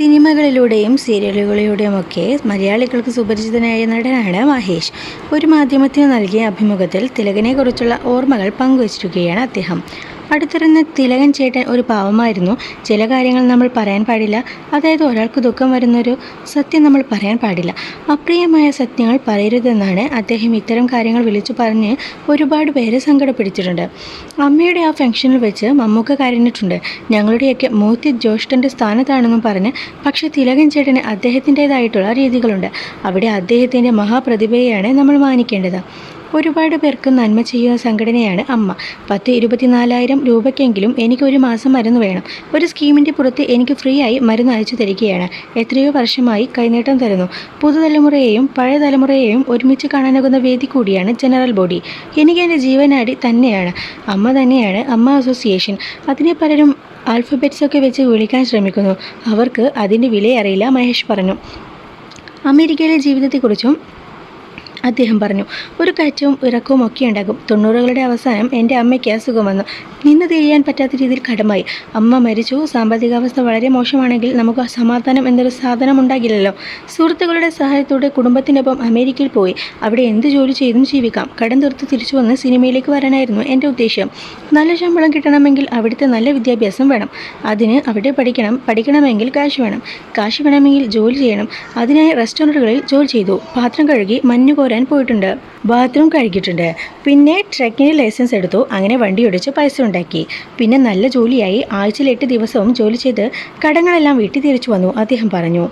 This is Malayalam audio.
സിനിമകളിലൂടെയും സീരിയലുകളിലൂടെയുമൊക്കെ മലയാളികൾക്ക് സുപരിചിതനായ നടനാണ് മഹേഷ്. ഒരു മാധ്യമത്തിന് നൽകിയ അഭിമുഖത്തിൽ തിലകനെക്കുറിച്ചുള്ള ഓർമ്മകൾ പങ്കുവച്ചിരിക്കുകയാണ് അദ്ദേഹം. അടുത്തിരുന്ന തിലകൻ ചേട്ടൻ ഒരു പാവമായിരുന്നു. ചില കാര്യങ്ങൾ നമ്മൾ പറയാൻ പാടില്ല. അതായത് ഒരാൾക്ക് ദുഃഖം വരുന്നൊരു സത്യം നമ്മൾ പറയാൻ പാടില്ല. അപ്രിയമായ സത്യങ്ങൾ പറയരുതെന്നാണ് അദ്ദേഹം ഇത്തരം കാര്യങ്ങൾ വിളിച്ചു പറഞ്ഞ് ഒരുപാട് പേരെ സങ്കടപ്പിടിച്ചിട്ടുണ്ട്. അമ്മയുടെ ആ ഫംഗ്ഷനിൽ വെച്ച് മമ്മൂക്ക കരഞ്ഞിട്ടുണ്ട്. ഞങ്ങളുടെയൊക്കെ മൂത്തി ജ്യേഷ്ഠന്റെ സ്ഥാനത്താണെന്നും പറഞ്ഞ് പക്ഷേ തിലകൻ ചേട്ടന് അദ്ദേഹത്തിന്റെതായിട്ടുള്ള രീതികളുണ്ട്. അവിടെ അദ്ദേഹത്തിന്റെ മഹാപ്രതിഭയെയാണ് നമ്മൾ മാനിക്കേണ്ടത്. ഒരുപാട് പേർക്ക് നന്മ ചെയ്യുന്ന സംഘടനയാണ് അമ്മ. പത്ത് ഇരുപത്തിനാലായിരം രൂപയ്ക്കെങ്കിലും എനിക്ക് ഒരു മാസം മരുന്ന് വേണം. ഒരു സ്കീമിന്റെ പുറത്ത് എനിക്ക് ഫ്രീ ആയി മരുന്ന് അയച്ചു തരികയാണ്. എത്രയോ വർഷമായി കൈനീട്ടം തരുന്നു. പുതുതലമുറയെയും പഴയ തലമുറയെയും ഒരുമിച്ച് കാണാനാകുന്ന വേദി കൂടിയാണ് ജനറൽ ബോഡി. എനിക്ക് എന്റെ ജീവനാടി തന്നെയാണ്. അമ്മ തന്നെയാണ് അമ്മ അസോസിയേഷൻ. അതിനെ പലരും ആൽഫബറ്റ്സ് ഒക്കെ വെച്ച് വിളിക്കാൻ ശ്രമിക്കുന്നു. അവർക്ക് അതിന്റെ വിലയറിയില്ല മഹേഷ് പറഞ്ഞു. അമേരിക്കയിലെ ജീവിതത്തെക്കുറിച്ചും അദ്ദേഹം പറഞ്ഞു ഒരു കയറ്റവും ഇറക്കവും ഒക്കെ ഉണ്ടാകും. തൊണ്ണൂറുകളുടെ അവസാനം എന്റെ അമ്മയ്ക്ക് അസുഖം വന്നു. നിന്ന് തിരിയാൻ പറ്റാത്ത രീതിയിൽ കടമായി. അമ്മ മരിച്ചു. സാമ്പത്തികാവസ്ഥ വളരെ മോശമാണെങ്കിൽ നമുക്ക് സമാധാനം എന്നൊരു സാധനം ഉണ്ടാകില്ലല്ലോ. സുഹൃത്തുക്കളുടെ സഹായത്തോടെ കുടുംബത്തിനൊപ്പം അമേരിക്കയിൽ പോയി. അവിടെ എന്ത് ജോലി ചെയ്തും ജീവിക്കാം. കടം തീർത്ത് തിരിച്ചു വന്ന് സിനിമയിലേക്ക് വരാനായിരുന്നു എന്റെ ഉദ്ദേശം. നല്ല ശമ്പളം കിട്ടണമെങ്കിൽ അവിടുത്തെ നല്ല വിദ്യാഭ്യാസം വേണം. അതിന് അവിടെ പഠിക്കണം. പഠിക്കണമെങ്കിൽ കാശ് വേണം. കാശ് വേണമെങ്കിൽ ജോലി ചെയ്യണം. അതിനായി റെസ്റ്റോറന്റുകളിൽ ജോലി ചെയ്തു. പാത്രം കഴുകി മഞ്ഞു കോരാൻ പോയിട്ടുണ്ട്. ബാത്റൂം കഴുകിയിട്ടുണ്ട്. പിന്നെ ട്രക്കിന് ലൈസൻസ് എടുത്തു. അങ്ങനെ വണ്ടി ഓടിച്ച് പൈസ ഉണ്ടാക്കി. പിന്നെ നല്ല ജോലിയായി. ആഴ്ചയിൽ എട്ട് ദിവസവും ജോലി ചെയ്ത് കടങ്ങളെല്ലാം വീട്ടിൽ തിരിച്ചു വന്നു അദ്ദേഹം പറഞ്ഞു.